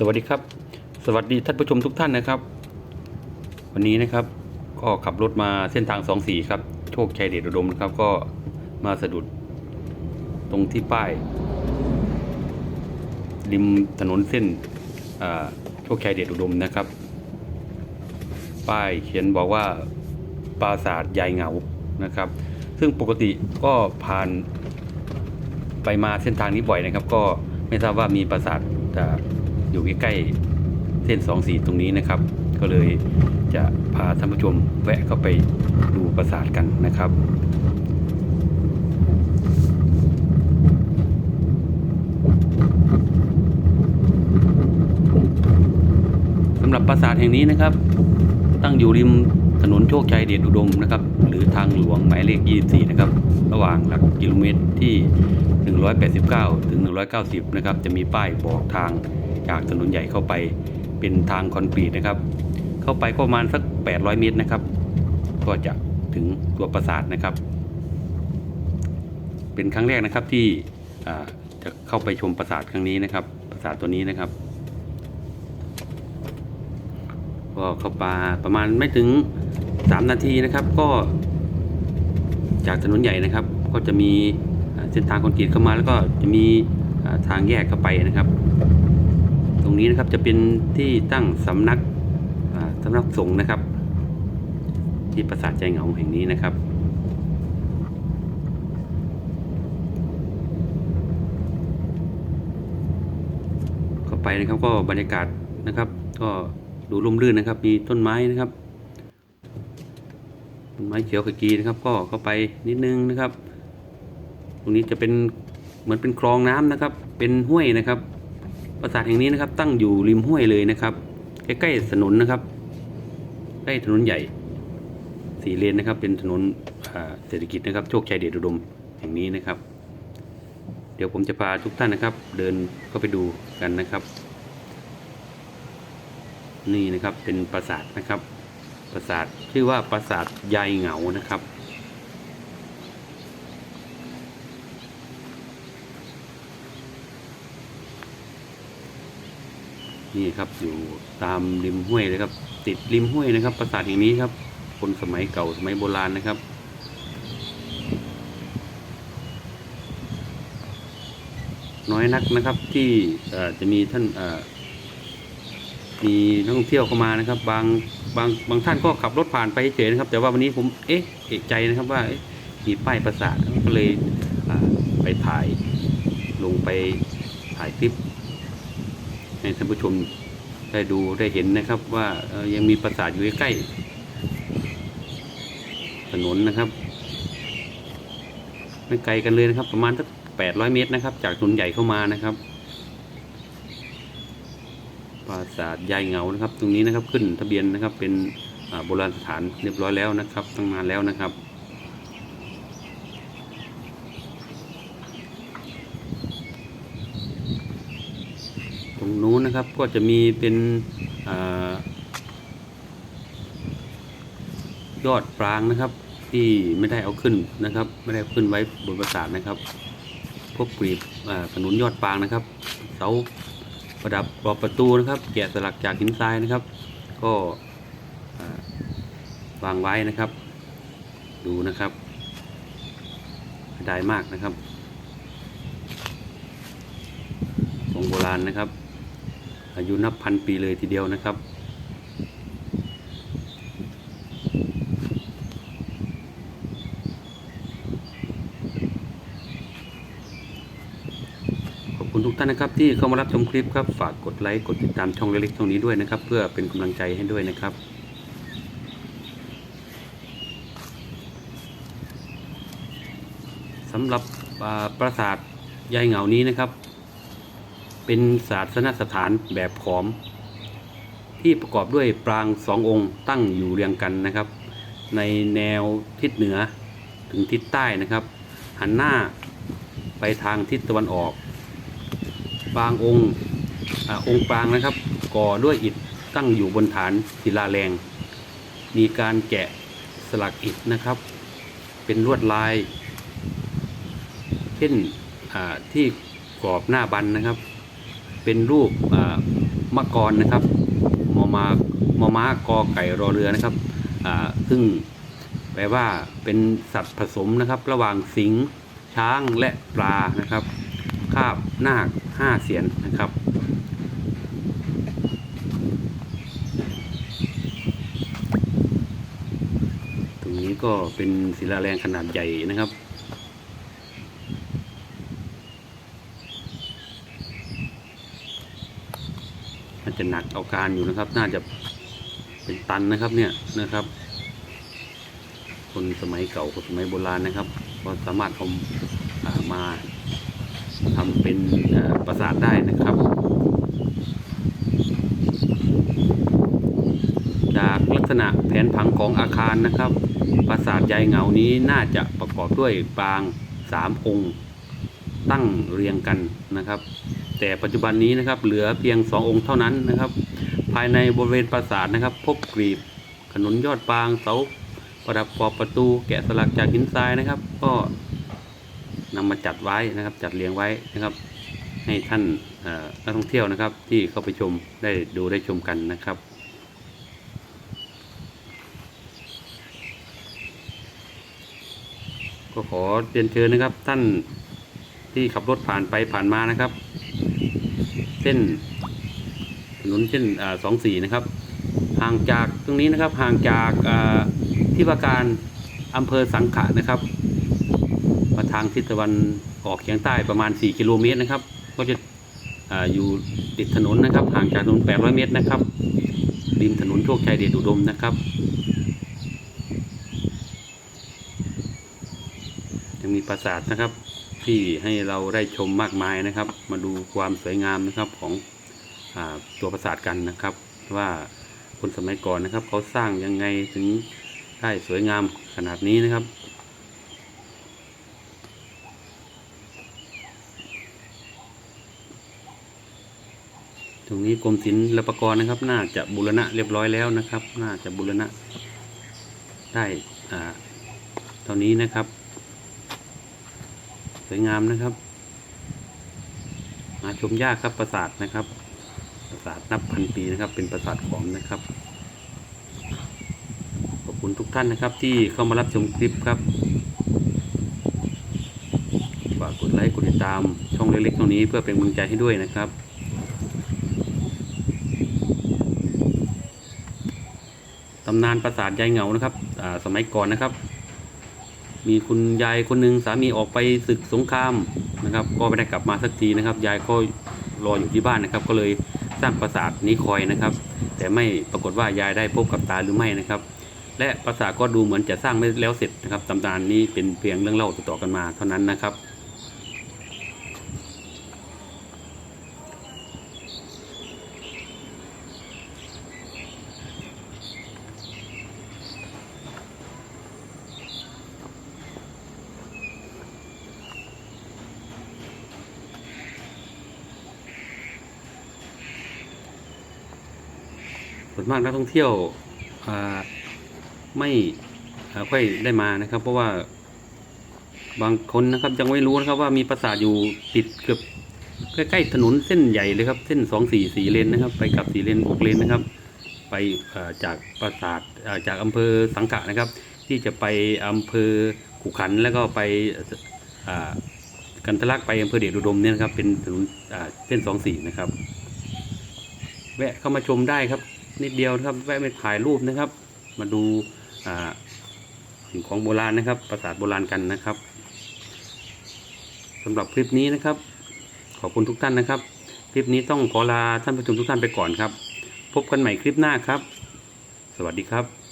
สวัสดีครับ สวัสดีท่านผู้ชมทุกท่านนะครับ วันนี้นะครับก็ขับรถมาเส้นทาง24ครับโชคชัยเดชอุดมนะครับ ก็มาสะดุดตรงที่ป้าย ริมถนนเส้นอ่าโชคชัยเดชอุดมนะครับ ป้ายเขียนบอกว่าปราสาทยายเหงานะครับ ซึ่งปกติก็ผ่านไปมาเส้นทางนี้บ่อยนะครับ ก็ไม่ทราบว่ามีปราสาท อยู่ใกล้ๆเส้นสองสีตรงนี้นะครับ ก็เลยจะพาท่านผู้ชมแวะเข้าไปดูปราสาทกันนะครับสำหรับปราสาทแห่งนี้นะครับ ตั้งอยู่ริมถนนโชคชัยเดชอุดมนะครับ หรือทางหลวงหมายเลข 24 นะครับ ระหว่างหลักกิโลเมตรที่ 189 ถึง 190 นะครับ จะมีป้ายบอกทาง จากถนนใหญ่เข้าไปเป็นทางคอนกรีตนะครับ เข้าไปก็ประมาณสัก 800 เมตรนะครับ ก็จะถึงตัวปราสาทนะครับ เป็นครั้งแรกนะครับที่จะเข้าไปชมปราสาทครั้งนี้นะครับ ปราสาทตัวนี้นะครับก็เข้าป่าประมาณไม่ถึง 3 นาทีนะครับ ก็จากถนนใหญ่นะครับ ก็จะมีเส้นทางคอนกรีตเข้ามาแล้วก็จะมีทางแยกเข้าไปนะครับ นี้นะครับจะเป็นที่ตั้งสำนักสำนักสงฆ์นะครับ ที่ปราสาทใจเหงาแห่งนี้นะครับเข้าไปนะครับก็บรรยากาศนะครับ ก็ดูร่มรื่นนะครับ มีต้นไม้นะครับต้นไม้เขียวขจีนะครับ ก็เข้าไปนิดนึงนะครับ ตรงนี้จะเป็นเหมือนเป็นคลองน้ำนะครับ เป็นห้วยนะครับ ปราสาทแห่งนี้นะครับ ตั้งอยู่ริมห้วยเลยนะครับ ใกล้ๆถนนนะครับ ใกล้ถนนใหญ่สี่เลนนะครับ เป็นถนนเศรษฐกิจนะครับ โชคชัยเดชอุดมแห่งนี้นะครับ เดี๋ยวผมจะพาทุกท่านนะครับ เดินเข้าไปดูกันนะครับ นี่นะครับเป็นปราสาทนะครับ ปราสาทชื่อว่าปราสาทยายเหงานะครับ นี่ครับอยู่ตามริมห้วยเลยครับ ติดริมห้วยนะครับ ปราสาทแห่งนี้ครับ คนสมัยเก่าสมัยโบราณนะครับ น้อยนักนะครับที่จะมีท่านมีนักท่องเที่ยวเข้ามานะครับ บางบางบางท่านก็ขับรถผ่านไปเฉยนะครับ แต่ว่าวันนี้ผมเอ๊ะเอกใจนะครับว่ามีป้ายประสาทก็เลยไปถ่ายลงไปถ่ายคลิป ให้ท่านผู้ชมได้ดูได้เห็นนะครับว่ายังมีปราสาทอยู่ใกล้ถนนนะครับไม่ไกลกันเลยนะครับ ประมาณสักแปดร้อยเมตรนะครับ จากถนนใหญ่เข้ามานะครับ ปราสาทยายเงานะครับ ตรงนี้นะครับขึ้นทะเบียนนะครับเป็นโบราณสถานเรียบร้อยแล้วนะครับตั้งนานแล้วนะครับ งนู้นนะครับก็จะมีเป็นอยอดปรางนะครับ ที่ไม่ได้เอาขึ้นนะครับ ไม่ได้ขึ้นไว้บนปราสาทนะครับพวกกรีบอ่าขนุนยอดปรางนะครับ เสาประดับรอบประตูนะครับ แกะสลักจากหินทรายนะครับ ก็วางไว้นะครับ ดูนะครับได้มากนะครับของโบราณนะครับ อายุนับพันปีเลยทีเดียวนะครับ ขอบคุณทุกท่านนะครับ ที่เข้ามารับชมคลิปครับ ฝากกดไลค์กดติดตามช่องเล็กๆช่องนี้ด้วยนะครับ เพื่อเป็นกำลังใจให้ด้วยนะครับสำหรับปราสาทยายเหงานี้นะครับ เป็นศาสนสถานแบบขอม ที่ประกอบด้วยปรางสององค์ตั้งอยู่เรียงกันนะครับ ในแนวทิศเหนือถึงทิศใต้นะครับ หันหน้าไปทางทิศตะวันออก ปรางองค์อองค์ปรางนะครับ ก่อด้วยอิฐตั้งอยู่บนฐานศิลาแรง มีการแกะสลักอิฐนะครับ เป็นลวดลาย เช่นที่กรอบหน้าบันนะครับ เป็นรูปมะกรนะครับมอมามอม้ากอไก่รอเรือนะครับซึ่งแปลว่าเป็นสัตว์ผสมนะครับ ระหว่างสิงห์ช้างและปลานะครับคาบนาคห้าเสียนนะครับตรงนี้ก็เป็นศิลาแรงขนาดใหญ่นะครับ จะหนักเอาการอยู่นะครับ น่าจะเป็นตันนะครับเนี่ยนะครับ คนสมัยเก่าคนสมัยโบราณนะครับก็สามารถเอาอ่ามาทำเป็นปราสาทได้นะครับ จากลักษณะแผนผังของอาคารนะครับ ปราสาทยายเหงานี้น่าจะประกอบด้วยปางสามองค์ ตั้งเรียงกันนะครับ แต่ปัจจุบันนี้นะครับเหลือเพียงสององค์เท่านั้นนะครับ ภายในบริเวณปราสาทนะครับ พบกรีบขนุนยอดปางเสาประดับขอบประตูแกะสลักจากหินทรายนะครับ ก็นำมาจัดไว้นะครับ จัดเรียงไว้นะครับ ให้ท่านนักท่องเที่ยวนะครับ ที่เข้าไปชมได้ดูได้ชมกันนะครับก็ขอเรียนเชิญนะครับท่านที่ขับรถผ่านไปผ่านมานะครับ เส้นถนนเส้นสองสี่นะครับ ห่างจากตรงนี้นะครับห่างจากที่ว่าการอำเภอสังขะนะครับมาทางทิศตะวันออกเฉียงใต้ประมาณ 4 กิโลเมตรนะครับ ก็จะออยู่ติดถนนนะครับ ห่างจากถนน 800 เมตรนะครับริมถนนโชคชัยเดชอุดมนะครับยังมีปราสาทนะครับ ที่ให้เราได้ชมมากมายนะครับ มาดูความสวยงามนะครับของอตัวปราสาทกันนะครับ ว่าคนสมัยก่อนนะครับเขาสร้างยังไงถึงได้สวยงามขนาดนี้นะครับตรงนี้กรมศิลปากรนะครับ น่าจะบูรณะเรียบร้อยแล้วนะครับ น่าจะบูรณะได้อ่าเท่านี้นะครับ สวยงามนะครับ มาชมยากครับปราสาทนะครับ ปราสาทนับพันปีนะครับ เป็นปราสาทขอมนะครับขอบคุณทุกท่านนะครับ ที่เข้ามารับชมคลิปครับฝากกดไลค์กดติดตามช่องเล็กๆตรงนี้เพื่อเป็นกำลังใจให้ด้วยนะครับตำนานปราสาทยายเหงานะครับสมัยก่อนนะครับ มีคุณยายคนหนึ่งสามีออกไปศึกสงครามนะครับ ก็ไม่ได้กลับมาสักทีนะครับ ยายก็รออยู่ที่บ้านนะครับ ก็เลยสร้างปราสาทนี้คอยนะครับ แต่ไม่ปรากฏว่ายายได้พบกับตาหรือไม่นะครับ และปราสาทก็ดูเหมือนจะสร้างไม่แล้วเสร็จนะครับตำนานนี้เป็นเพียงเรื่องเล่าต่อๆกันมาเท่านั้นนะครับ ส่วนมากนักท่องเที่ยวไม่ค่อยได้มานะครับ เพราะว่าบางคนนะครับยังไม่รู้นะครับว่ามีปราสาทอยู่ติดเกือบใกล้ๆถนนเส้นใหญ่เลยครับเส้นสองสี่สี่เลนนะครับ ไปกับสี่เลนหกเลนนะครับ ไปจากปราสาทจากอำเภอสังขะนะครับ ที่จะไปอำเภอขุขันแล้วก็ไปกันทะลักไปอำเภอเดชอุดมเนี่ยนะครับเป็นถนนเส้นสองสี่นะครับ แวะเข้ามาชมได้ครับ นิดเดียวนะครับแวะไปถ่ายรูปนะครับ มาดูสิ่งของโบราณนะครับ ปราสาทโบราณกันนะครับสำหรับคลิปนี้นะครับ ขอบคุณทุกท่านนะครับ คลิปนี้ต้องขอลาท่านผู้ชมทุกท่านไปก่อนครับ พบกันใหม่คลิปหน้าครับ สวัสดีครับ